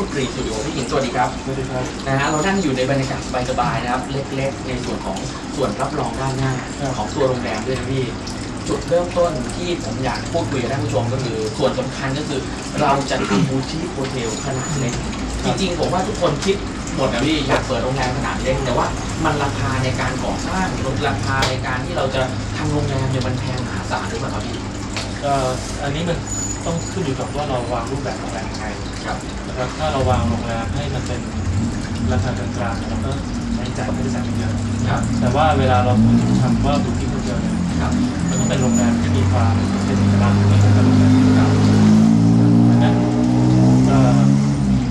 จ้าของซุปเปอร์กรีสตูดิโอพี่หญิงสวัสดีครับสวัสดีครับนะฮะเรานั่งอยู่ในบรรยากาศสบายๆนะครับ เล็กๆ ในส่วนของส่วนรับรองด้านหน้าครับของตัวโรงแรมด้วยนะพี่จุดเริ่มต้นที่ผมอยากพูดคุยกับท่านผู้ชมก็คือ ส่วนสำคัญก็คือเราจะทำบูติกโฮเทลขนาดเล็กจริงๆผมว่าทุกคนคิดหมดนะพี่อยากเปิดโรงแรมขนาดเล็กแต่ว่ามันราคาในการก่อสร้างราคาในการที่เราจะทำโรงแรมเนี่ยมันแพงมหาศาลหรือเปล่าครับพี่เอ่ออันนี้มัน ต้องขึ้นอยู่กับว่าเราวางรูปแบบโรงแรมยังไงครับนะครับถ้าเราวางโรงแรมให้มันเป็นราคากลางๆเราก็ใช้จ่ายไม่ได้จ่ายเยอะครับแต่ว่าเวลาเราพูดถึงคำว่าบูติกโฮเทลเนี่ยครับมันต้องเป็นโรงแรมที่มีความเป็นเอกลักษณ์ไม่เหมือนกับโรงแรมอื่นครับดังนั้นเอ่อ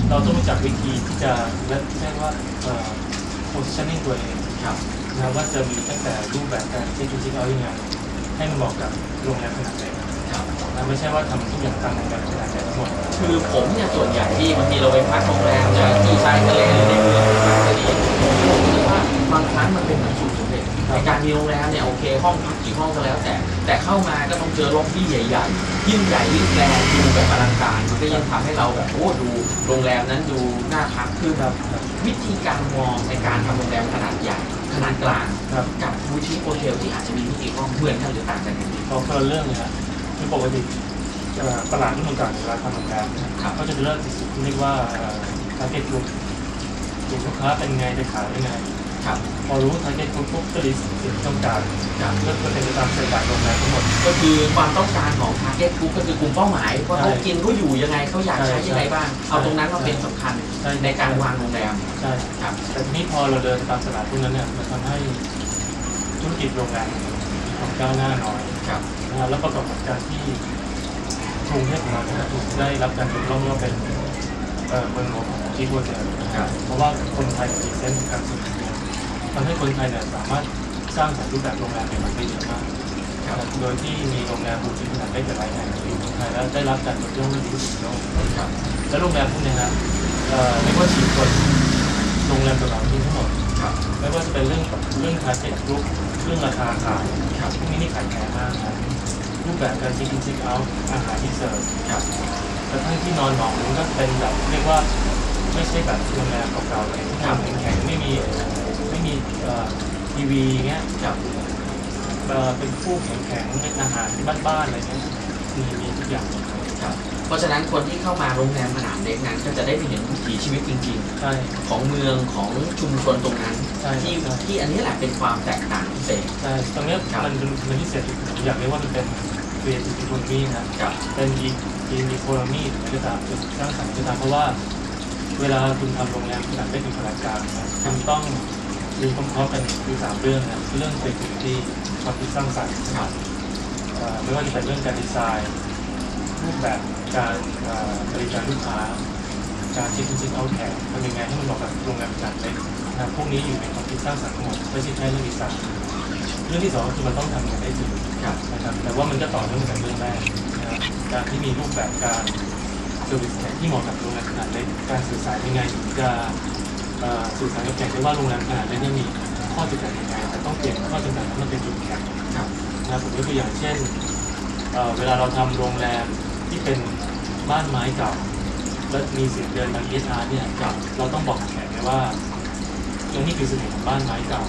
เราต้องรู้จักวิธีที่จะเรียกว่าเอ่อ positioning ตัวเองครับนะว่าจะมีตั้งแต่รูปแบบการเช็คอินเช็คเอาท์ยังไงให้มันเหมาะกับโรงแรมขนาดเล็กครับ นะไม่ใช่ว่าทำทุกอย่างตามแรมขนาดใหญ่ทั้งหมดคือผมเนี่ยส่วนใหญ่ที่บางทีเราไปพักโรงแรมจะที่ชายทะเลหรือในเมืองพักก็ดีผมรู้สึกว่าบางครั้งมันเป็นเหมือนสูตรสำเร็จในการมีโรงแรมเนี่ยโอเค ห้องพักกี่ห้องก็แล้ว แต่แต่เข้ามาก็ต้องเจอล็อบบี้ใหญ่ๆยิ่งใหญ่ยิ่งแรนด์ดูแบบอลังการมันก็ยิ่งทำให้เราแบบโอ้ดูโรงแรมนั้นดูน่าพักคือแบบวิธีการมองในการทำโรงแรมขนาดใหญ่ขนาดกลางกับกับบูติโฮเทลที่อาจจะมีไม่กี่ห้องเหมือนกันหรือต่างกันอย่างไรพอคนละเรื่องเลยะคือปกติเอ่อตลาดที่มันก่อนเวลาทำโรงแรมเนี่ยครับก็จะเริ่มจากสิ่งที่เรียกว่า target group กลุ่มลูกค้าเป็นไงจะขายยังไงครับพอรู้ target group ปุ๊บก็ดีสิ่งที่ต้องการครับก็ก็เป็นไปตามสไตล์โรงแรมทั้งหมด ก็คือความต้องการของ target group ก็คือกลุ่มเป้าหมายว่าเขาใช่กินเขาอยู่ยังไงเขาอยากใช้ใช่ยังไงบ้าง เอาตรงนั้นมาเป็นสำคัญใช่ในการวางโรงแรมใช่ครับแต่ทีนี้พอเราเดินตามตลาดพวกนั้นเนี่ยมันทำให้ธุรกิจโรงแรมมีความก้าวหน้าน้อย ครับนะฮะแล้วประกอบกับการที่กรุงเทพของเราเนี่ยถูกได้รับการยกย่องว่าเป็นเอ่อเมืองหลวงของจีโกเจลครับเพราะว่าคนไทยมีเส้นส์การสื่อสารทำให้คนไทยเนี่ยสามารถสร้างสรรค์รูปแบบโรงแรมใหม่ๆได้เยอะมากครับโดยที่มีโรงแรมบูติกขนาดเล็กหลายแห่งในเมืองไทยแล้วได้รับการยกย่องว่าดีที่สุดในโลกครับและโรงแรมพวกเนี้นะเอ่อไม่ว่าฉีดคนโรงแรมต่างๆนี้ทั้งหมดครับไม่ว่าจะเป็นเรื่องเรื่อง target group เรื่ องราคาขายครับพวกนี้นี่ขายแพงมากนะรูปแบบการ check in check out อาหารที่เสิร์ฟครับกระทั่งที่นอนหมองมันก็เป็นแบบเรียกว่าไม่ใช่แบบโรงแรมเก่าๆเลยที่ทำแข็งๆไม่มีไม่มีเอ่อทีวีเงี้ยครับเอ่อเป็นฟูกแข็งๆเป็นอาหารบ้านๆอะไรเงี้ยมีมีทุกอย่างครับ เพราะฉะนั้นคนที่เข้ามาโรงแรมขนาดเล็กนั้น ก็จะได้ไปเห็นวิถีชีวิตจริงใช่ ๆ ของเมืองของชุมชนตรงนั้น ใช่ ที่ใช่ที่อันนี้แหละเป็นความแตกต่างพิเศษใช่ ตรงเนี้ยครับมันเป็นมันพิเศษผมอยากเรียกว่ามันเป็น creative economy นะครับ เป็นอีกอีโคโนมีหรือก็ตามจุดสร้างสรรค์ก็ตามเพราะว่า เวลาคุณทำโรงแรมขนาดเล็กถึงขนาดกลางนะคุณต้องมีพร้อมๆกันคือสามเรื่องนะเรื่อง creativity ความคิดสร้างสรรค์ครับเอ่อไม่ว่าจะเป็นเรื่องการดีไซน์รูปแบบ การเอ่อบริการลูกค้า การคิดจริงเอาแขกทำยังไงให้มันเหมาะกับโรงแรมขนาดเล็กนะพวกนี้อยู่ในความคิดสร้างสรรค์ทั้งหมดไม่ใช่แค่เรื่องดีไซน์เรื่องที่สองก็คือมันต้องทำงานได้จริงครับนะครับแต่ว่ามันก็ต่อเนื่องจากเรื่องแรกนะครับการที่มีรูปแบบการเซอร์วิสแขกที่เหมาะกับโรงแรมขนาดเล็กการสื่อสารยังไงถึงจะเอ่อสื่อสารกับแขกได้ว่าโรงแรมขนาดเล็กเนี่ยมีข้อจำกัดยังไงแต่ต้องเปลี่ยนข้อจำกัดนั้นมาเป็นจุดแข็งครับนะครับผมยกตัวอย่างเช่นเอ่อเวลาเราทำโรงแรม ที่เป็นบ้านไม้เก่าและมีเสียงเดินทางเอสอาร์เนี่ยครับเราต้องบอกแขกเลยว่าตรงนี้คือเสน่ห์ของบ้านไม้เก่า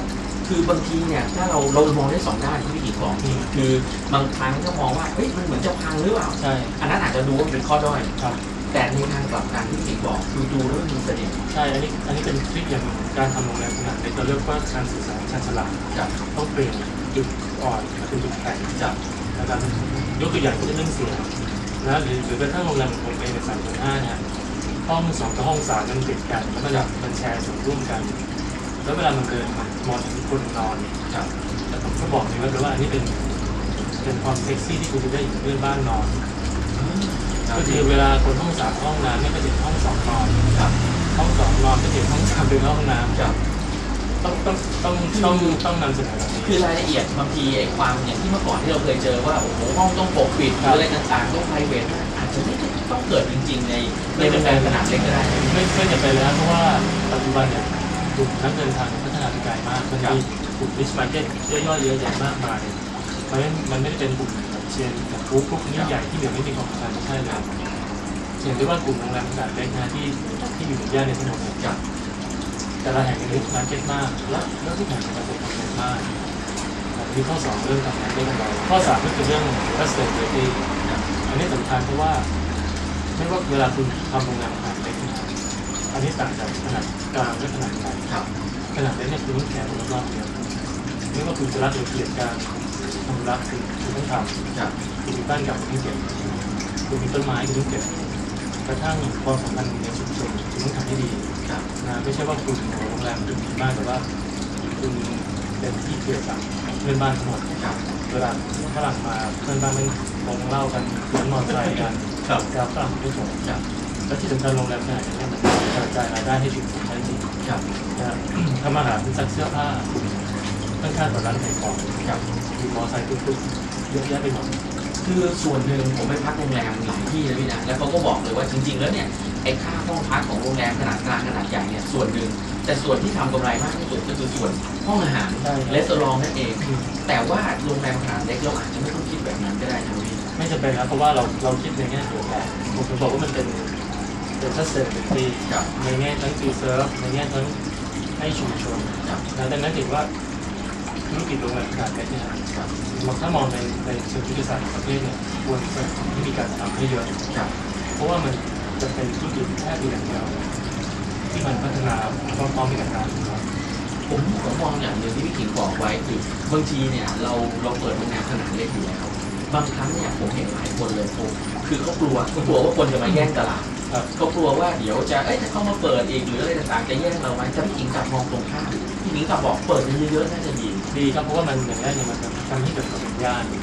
คือบางทีเนี่ยถ้าเราเรามองได้สองด้านที่พี่หญิงบอกอืมคือบางครั้งก็มองว่าเฮ้ยมันเหมือนจะพังหรือเปล่าใช่อันนั้นอาจจะดูว่าเป็นข้อด้อยครับ แต่ในทางกลับกันที่พี่หญิงบอกคือดูแล้วมีเสน่ห์ใช่อันนี้อันนี้เป็นทริคอย่างหนึ่งของการทำโรงแรมขนาดเล็กเราเรียกว่าการสื่อสารชาญฉลาดกับต้องเปลี่ยนจุดอ่อนมาเป็นจุดแข็งกับนะครับยกตัวอย่างเช่นเรื่องเสียง นะหรือหรือกระทั่งโรงแรมของผมเองในสามพันห้าเนี่ยห้องสองกับห้องสามมันติดกันแล้วมันแบบมันแชร์ส่วนร่วมกัน แล้วเวลามันเดินมันมองเห็นคนนอนกับแต่ผมก็บอกเลยว่าว่าอันนี้เป็นเป็นความเซ็กซี่ที่คุณจะได้อยู่เพื่อนบ้านนอนก็คือเวลาคนห้องสามห้องน้ำเนี่ยก็จะเห็นห้องสองนอนกับห้องสองนอนก็จะเห็นห้องสามเป็นห้องน้ำกับ ต้องต้องต้องต้องต้องนำเสนอแบบนี้คือรายละเอียดบางทีไอ้ความอย่างที่เมื่อก่อนที่เราเคยเจอว่าโอ้โหห้องต้องปกปิดหรืออะไรต่างๆต้องไพรเวทอาจจะไม่ได้ต้องเกิดจริง ๆ ในในโรงแรมขนาดเล็กก็ได้ไม่ไม่จะเป็นแล้วเพราะว่าปัจจุบันเนี่ยกลุ่มนักเดินทางพัฒนาไปไกลมากมันครับมีกลุ่มนิชมาร์เก็ตย่อยๆเยอะแยะมากมายเพราะฉะนั้นมันไม่ได้เป็นกลุ่มแบบเชนแบบกรุ๊ปพวกนี้ใหญ่ที่เหลือไม่มีความสำคัญไม่ใช่เลยเห็นได้ว่ากลุ่มโรงแรมขนาดเล็กนะที่ที่อยู่ในย่านในถนนเนี่ยครับ แต่ละแห่งในนิชมาร์เก็ตมาก แล้วแล้วทุกแห่งประสบความสำเร็จมากอันนี้ข้อสองเรื่องทำงานได้กำไรข้อสามก็คือเรื่อง sustainability อันนี้สำคัญเพราะว่าไม่ว่าเวลาคุณทำโรงแรมขนาดเล็กนะครับอันนี้ต่างจากขนาดกลางและขนาดใหญ่ครับขนาดเล็กเนี่ยคุณต้องแคร์คนรอบๆเยอะไม่ว่าคุณจะรักหรือเกลียดการทำรักคุณคุณต้องทำครับคุณมีบ้านเก่าคุณต้องเก็บคุณมีต้นไม้คุณต้องเก็บก ระทั่งความสัมพันธ์ในชุมชนคุณต้องทำให้ดีนะไม่ใช่ว่าคุณโรงแรมคุณดีมากแต่ว่าคุณเป็นที่เกลียดกับเพื่อนบ้านทั้งหมดเวลาฝรั่งมาเพื่อนบ้านไม่คงเล่ากันเลี้ยงมอเตอร์ไซค์กันครับฝรั่งไม่ส่งและที่สำคัญโรงแรมขนาดนี้มันกระจายรายได้ให้ชุมชนได้จริงทำอาหารซักเสื้อผ้าข้างๆกับร้านขายของครบมีมอไซค์ตุ๊กๆเยอะแยะไปหมด คือส่วนหนึ่งผมไปพักโรงแรมหลายที่เลยพี่นะแล้วเขาก็บอกเลยว่าจริง ๆ แล้วเนี่ยไอ้ค่าห้องพักของโรงแรมขนาดกลางขนาดใหญ่เนี่ยส่วนหนึ่งแต่ส่วนที่ทำกำไรมากที่สุดก็คือส่วนห้องอาหารใช่ครับเลสตอรองนั่นเอง แต่ว่าโรงแรมขนาดเล็กเราอาจจะไม่ต้องคิดแบบนั้นก็ได้นะพี่ไม่จำเป็นนะเพราะว่าเราเราคิดในแง่เดียวกันผมถึงบอกว่ามันเป็นเป็น sustainability ครับในแง่ทั้ง preserve ในแง่ทั้งให้ชุมชนครับนะดังนั้นถือว่า ธุรกิจโรงแรมขนาดเล็กเนี่ยครับถ้ามองในในเชิงยุทธศาสตร์ของประเทศเนี่ยควรจะมีการทำให้เยอะเพราะว่ามันจะเป็นธุรกิจแค่เพียงเดียวที่มันพัฒนาพร้อมๆกันครับผมผมมองอย่างหนึ่งที่พี่ขิงบอกไว้คือบางทีเนี่ยเราเราเปิดโรงแรมขนาดเล็กอยู่แล้วบางครั้งเนี่ยผมเห็นหลายคนเลยผมคือเขากลัวเขากลัวว่าคนจะมาแย่งตลาดเขากลัวว่าเดี๋ยวจะเอ้ยถ้าเขามาเปิดอีกหรืออะไรต่างๆจะแย่งเราไหมแต่พี่ขิงกลับมองตรงข้าม พี่ขิงกลับบอกเปิดเยอะๆน่าจะดี ดีครับเพราะว่ามันอย่างแรกเนี่ยมันทำให้เกิดความเป็นย่านอย่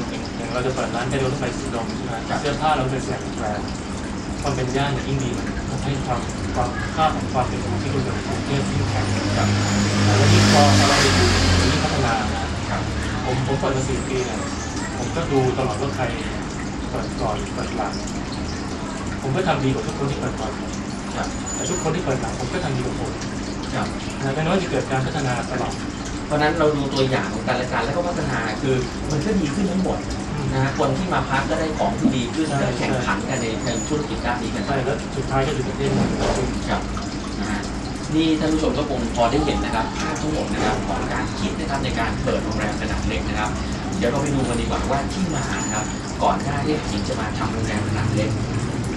างอย่างเราจะเปิดร้านได้เราต้องไปสีลมใช่ไหมเสื้อผ้าเราไปแสงแบรนด์ความเป็นย่านยิ่งดีมันทำให้ความความค่าของความเป็นของที่คุณเป็นของประเทศยิ่งแข็งครับแล้วยิ่พอเราไปดูยิ่พัฒนานะครับผมผมเปิดมาสี่ปีเนี่ยผมก็ดูตลอดว่าใครเปิดก่อนเปิดหลังผมก็ทำดีกว่าทุกคนที่เปิดก่อนแต่ทุกคนที่เปิดหลังผมก็ทำดีกว่าผม ครับนะเป็นว่าจะเกิดการพัฒนาตลอดเพราะฉะนั้นเราดูตัวอย่างของแต่ละการแล้วก็พัฒนาคือมันก็ดีขึ้นทั้งหมดนะฮะคนที่มาพักก็ได้ของที่ดีขึ้นใช่และแข่งขันกันในเชิงธุรกิจด้านนี้กันใช่แล้วสุดท้ายก็คือประเทศมันครับนะฮะนี่ท่านผู้ชมก็คงพอได้เห็นนะครับภาพทั้งหมดนะครับของการคิดนะครับในการเปิดโรงแรมขนาดเล็กนะครับ เดี๋ยวเราไปดูกันดีกว่าว่าที่มานะครับก่อนหน้าที่หญิงจะมาทำโรงแรมขนาดเล็ก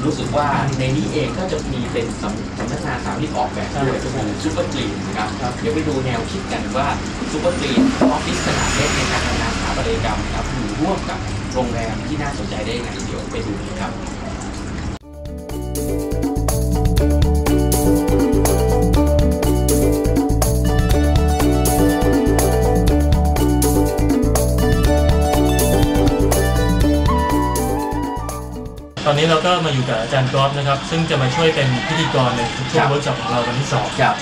รู้สึกว่าในนี้เองก็จะมีเป็นสำสำนักงานสถาปนิกออกแบบด้วยก็คือซูเปอร์กรีนนะครับครับเดี๋ยวไปดูแนวคิดกันว่าซูเปอร์กรีนออฟฟิศขนาดเล็กในการทำงานสถาปัตยกรรมนะครับอยู่ร่วมกับโรงแรมที่น่าสนใจได้ยังไงเดี๋ยวไปดูกันครับ ตอนนี้เราก็มาอยู่กับอาจารย์กอล์ฟนะครับ ซึ่งจะมาช่วยเป็นพิธีกรในช่วครังบเวิร์กช็อปของเราวันที่สองครับ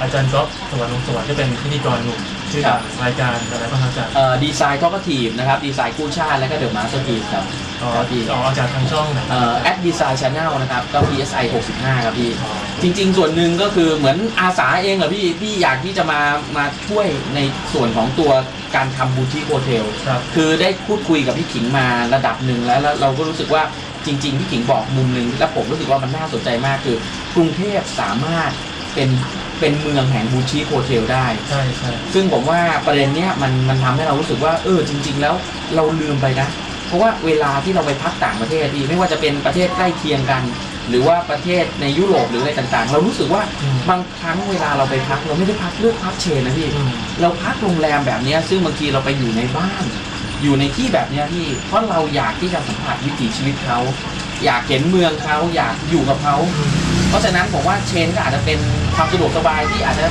อาจารย์กอล์ฟสวรรค์ลงสวรรค์จะเป็นพิธีกรหนุ่มชื่อครัดับงรายการอะไรบ้างครับอาจารย์เอ่อดีไซน์ท็อปทีฟนะครับดีไซน์กู้ชาติและก็เดอะมาสเตอร์พีครับอ๋อครับพี่อ๋ออาจารย์ทางช่องไหน เอ่อแอดดีไซน์ชาแนลนะครับก็ PSI 65 ครับพี่อ๋อจริง ๆ ส่วนหนึ่งก็คือเหมือนอาสาเองเหรอพี่พี่อยากที่จะมามาช่วยในส่วนของตัวการทำบูติกโฮเทล ครับ คือได้พูดคุยกับพี่ขิงมาระดับหนึ่งแล้วแล้วเราก็รู้สึกว่า จริงๆพี่ขิงบอกมุมหนึ่งแล้วผมรู้สึกว่ามันน่าสนใจมากคือกรุงเทพสามารถเป็นเป็นเมืองแห่งบูติกโฮเทลได้ ใช่ใช่ซึ่งผมว่าประเด็นเนี้ยมันมันทำให้เรารู้สึกว่าเออจริง ๆ แล้วเราลืมไปนะ เพราะว่าเวลาที่เราไปพักต่างประเทศที่ไม่ว่าจะเป็นประเทศใกล้เคียงกัน หรือว่าประเทศในยุโรปหรืออะไรต่างๆ เรารู้สึกว่าอืมบางครั้งเวลาเราไปพักเราไม่ได้พักเลือกพักเชนนะพี่อืมเราพักโรงแรมแบบเนี้ยซึ่งบางทีเราไปอยู่ในบ้าน อยู่ในที่แบบเนี้ยพี่เพราะเราอยากที่จะสัมผัสวิถีชีวิตเขาอยากเห็นเมืองเขาอยากอยู่กับเขาอืมเพราะฉะนั้นผมว่าเชนก็อาจจะเป็นความสะดวกสบายที่อาจจะ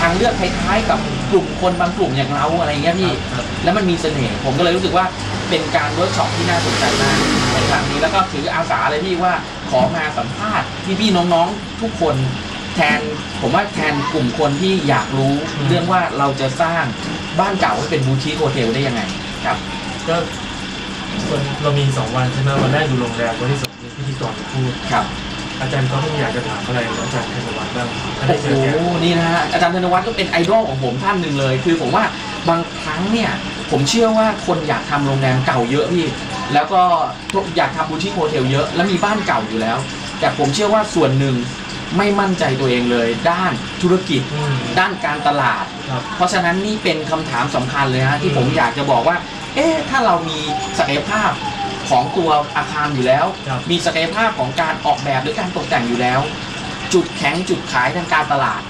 ทางเลือกคล้ายๆกับกลุ่มคนบางกลุ่มอย่างเราอะไรเงี้ยพี่ครับแล้วมันมีเสน่ห์ผมก็เลยรู้สึกว่าเป็นการเวิร์กช็อปที่น่าสนใจมากในครั้งนี้แล้วก็ถืออาสาเลยพี่ว่าขอมาสัมภาษณ์พี่ๆน้องๆทุกคนแทนผมว่าแทนกลุ่มคนที่อยากรู้อืมเรื่องว่าเราจะสร้างบ้านเก่าให้เป็นบูติกโฮเทลได้ยังไง ครับ ก็วันเรามีสองวันใช่ไหมวันแรกอยู่โรงแรมวันที่สองมีพิธีกรมาพูด ครับ อาจารย์ก็ต้องอยากจะถามอะไรอาจารย์ธนวัฒน์บ้างถ้าได้โอ้เจอแก โหนี่นะฮะอาจารย์ธนวัฒน์ก็เป็นไอดอลของผมท่านหนึ่งเลย คือผมว่าบางครั้งเนี่ย ผมเชื่อว่าคนอยากทำโรงแรมเก่าเยอะพี่ แล้วก็อยากทำบูชิคโฮเทลเยอะ แล้วมีบ้านเก่าอยู่แล้ว แต่ผมเชื่อว่าส่วนหนึ่ง ไม่มั่นใจตัวเองเลย ด้านธุรกิจ อืม ด้านการตลาด ครับ เพราะฉะนั้นนี่เป็นคำถามสำคัญเลยฮะที่ผมอยากจะบอกว่า เอ๊ะ ถ้าเรามีศักยภาพของตัวอาคารอยู่แล้ว ครับ มีศักยภาพของการออกแบบหรือการตกแต่งอยู่แล้ว จุดแข็งจุดขายทางการตลาด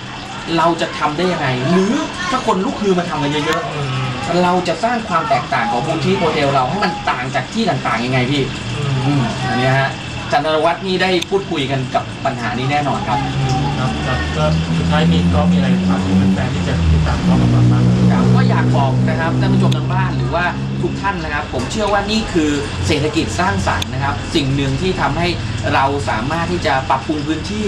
เราจะทำได้ยังไง หรือถ้าคนลุกคือมาทำกันเยอะอืมๆ เราจะสร้างความแตกต่างของบูติกโฮเทลเราให้มันต่างจากที่ต่างๆยังไงพี่ อืม อืมอันเนี้ยฮะ จันทรวัฒน์นี่ได้พูดคุยกันกับปัญหานี้แน่นอนครับครับก็สุดท้ายมีก็มีอะไรฝากถึงแฟนที่จะติดตามก็กับเราบ้างครับก็อยากบอกนะครับท่านผู้ชมทางบ้านหรือว่าทุกท่านนะครับ ผมเชื่อว่านี่คือเศรษฐกิจสร้างสรรค์นะครับ สิ่งหนึ่งที่ทำให้เราสามารถที่จะปรับปรุงพื้นที่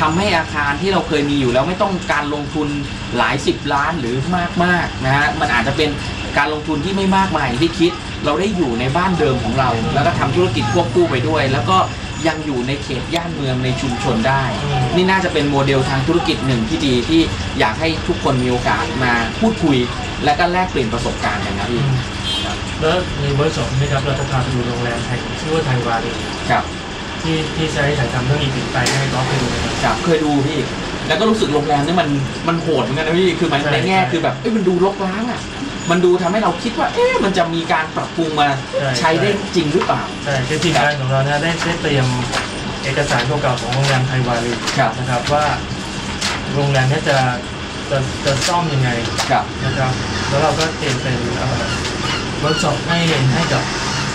ทำให้อาคารที่เราเคยมีอยู่แล้วไม่ต้องการลงทุนหลายสิบล้านหรือมากมากๆนะฮะมันอาจจะเป็น การลงทุนที่ไม่มากมายอย่างที่คิด เราได้อยู่ในบ้านเดิมของเรา แล้วก็ทำธุรกิจควบคู่ไปด้วย แล้วก็ยังอยู่ในเขตย่านเมืองในชุมชนได้อืมนี่น่าจะเป็นโมเดลทางธุรกิจหนึ่งที่ดีที่อยากให้ทุกคนมีโอกาสมาพูดคุย และก็แลกเปลี่ยนประสบการณ์กันครับอืพี่มแล้วในเวิร์กช็อปนี้ครับเราจะพาไปดูโรงแรมแห่งชื่อว่าไทยวารีครับที่ที่ใช้ถ่ายทำเรื่องอีพิไปให้ก็ไปดูนะครับครับเคยดูพี่ แล้วก็รู้สึกโรงแรมนี่มันมันโหดเหมือนกันนะพี่คือมันใช่ในแง่ใช่คือแบบเอ้ยมันดูรกร้างอะ มันดูทำให้เราคิดว่า เอ๊ะมันจะมีการปรับปรุงมาใช่ใช้ได้จริงหรือเปล่า ใช่คือทีมงานของเราเนี่ยได้ได้เตรียมเอกสารเก่าๆของโรงแรมไทยวารีครับ นะครับว่าโรงแรมเนี้จะจะจะซ่อมยังไงครับ นะครับ แล้วเราก็เตรียมเป็นเอ่อเวิร์กช็อปให้ให้กับ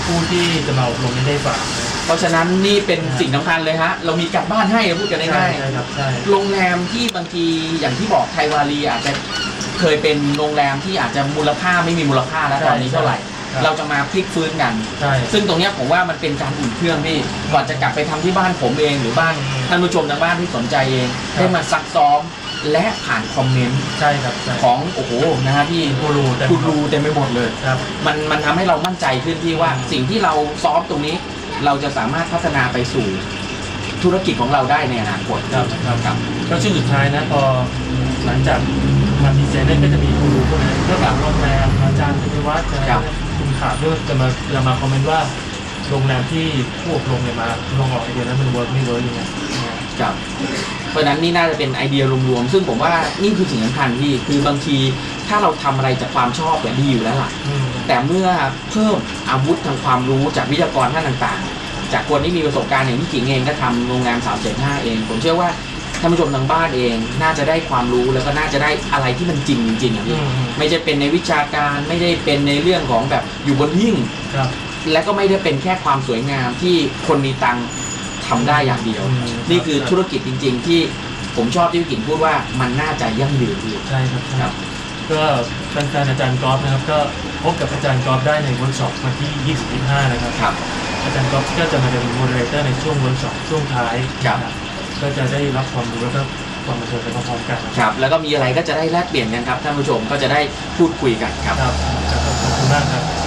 ผู้ที่จะมาอบรมนี้ได้ฟัง เพราะฉะนั้นนี่เป็นสิ่งสำคัญเลยฮะ เรามีกลับบ้านให้พูดกันใช่ง่ายใช่ครับใช่ๆโรงแรมที่บางทีอย่างที่บอกไทยวารีอาจจะเคยเป็นโรงแรมที่อาจจะมูลค่าไม่มีมูลค่าแล้วตอนนี้เท่าไหร่ครับเราจะมาพลิกฟื้นกัน ใช่ซึ่งตรงเนี้ยผมว่ามันเป็นการอุ่นเครื่องพี่ก่อนจะกลับไปทำที่บ้านผมเองหรือบ้านอืมท่านผู้ชมทางบ้านที่สนใจเองครับได้มาซักซ้อมและผ่านคอมเมนต์ใช่ครับใช่ของโอ้โหนะฮะพี่กูรูแต่กูรูเต็มไปหมดเลย ครับ มันมันทำให้เรามั่นใจขึ้นที่ว่าอืมสิ่งที่เราซ้อมตรงนี้ เราจะสามารถพัฒนาไปสู่ธุรกิจของเราได้ในอนาคตครับครับครับก็ช่วงสุดท้ายนะพอหลังจากมาพรีเซนต์เนี่ยก็จะมีกูรูพวกนั้นเรื่องหลังโรงแรมอาจารย์พิวัฒน์นะคครัรับบคุณขาดด้วยจะมาจะมาคอมเมนต์ว่าโรงแรมที่ผู้อบรมเนี่ยมาลองออกไอเดียนั้นมันเวิร์กไม่เวิร์กยังไงนะฮะ ครับ เพราะฉะนั้นนี่น่าจะเป็นไอเดียรวมๆ ซึ่งผมว่านี่คือสิ่งสำคัญที่คือบางทีถ้าเราทำอะไรจากความชอบเนี่ยดีอยู่แล้วล่ะอืมแต่เมื่อเพิ่มอาวุธทางความรู้จากวิทยากรท่านต่างๆ จากคนที่มีประสบการณ์อย่างพี่กิ่งเองก็ทำโรงแรม375 เอง ผมเชื่อว่าท่านผู้ชมทางบ้านเอง น่าจะได้ความรู้แล้วก็น่าจะได้อะไรที่มันจริงจริงๆอะอืพี่มไม่ใช่เป็นในวิชาการไม่ได้เป็นในเรื่องของแบบอยู่บนหิ้ง ครับ และก็ไม่ได้เป็นแค่ความสวยงามที่คนมีตังค์ ทำได้อย่างเดียว อืม นี่คือธุรกิจจริง ๆ ที่ผมชอบที่พี่กิ่งพูดว่ามันน่าจะยั่งยืนพี่ ใช่ครับใช่ครับ ก็แฟนๆอาจารย์กอล์ฟนะครับ ก็พบกับอาจารย์กอล์ฟได้ในเวิร์กช็อปวันที่20-25 นะครับ ครับ อาจารย์กอล์ฟก็จะมาเป็นโมเดเลเตอร์ในช่วงเวิร์กช็อปช่วงท้ายครับ นะก็จะได้รับความรู้แล้วก็ความบันเทิงไปพร้อมๆกันครับ แล้วก็มีอะไรก็จะได้แลกเปลี่ยนกันครับท่านผู้ชมก็จะได้พูดคุยกันครับ ครับครับขอบคุณมากครับ